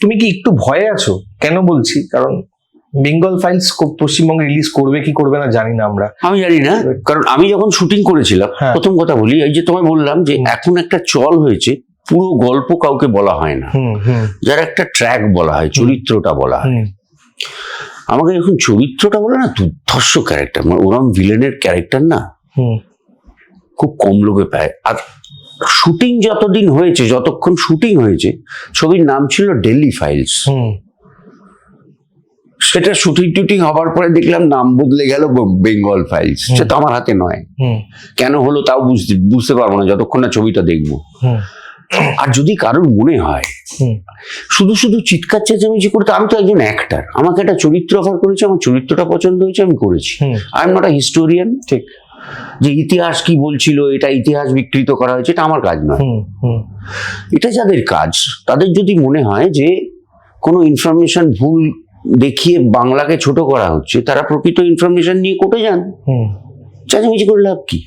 তুমি কি একটু ভয়ে আছো? কেন বলছি? কারণ বেঙ্গল ফাইলস পশ্চিমবঙ্গে রিলিজ করবে কি করবে না জানি না আমরা। আমি জানি না কারণ আমি যখন শুটিং করেছিলাম হ্যাঁ। প্রথম কথা বলি এই যে তোমায় বললাম যে এখন একটা চল হয়েছে পুরো গল্প কাউকে বলা হয় না। যার একটা ট্র্যাক বলা হয় চরিত্রটা বলা হয়। আমাকে যখন চরিত্রটা বলে না দুর্ধর্ষ ক্যারেক্টার মানে ওরম ভিলেনের ক্যারেক্টার না খুব কম লোকে পায়। আর শুটিং যতদিন হয়েছে যতক্ষণ শুটিং হয়েছে ছবির নাম ছিল ডেলি ফাইলস সেটা শুটিং টুটিং হবার পরে দেখলাম নাম বদলে গেল বেঙ্গল ফাইলস সেটা আমার হাতে নয়। কেন হলো তাও বুঝতে বুঝতে পারব না যতক্ষণ না ছবিটা দেখব। আর যদি কারোর মনে হয় শুধু শুধু চিৎকার চেঁচামেচি করতে আমি তো একজন অ্যাক্টার আমাকে একটা চরিত্র অফার করেছে আমার চরিত্রটা পছন্দ হয়েছে আমি করেছি। I am not a historian ঠিক। যে ইতিহাস কি বলছিল এটা ইতিহাস বিকৃত করা হয়েছে এটা আমার কাজ নয়। এটা যাদের কাজ তাদের যদি মনে হয় যে কোনো ইনফরমেশন ভুল দেখিয়ে বাংলাকে ছোট করা হচ্ছে তারা প্রকৃত ইনফরমেশন নিয়ে কোটে যান। চাচামিচি করে লাভ কি?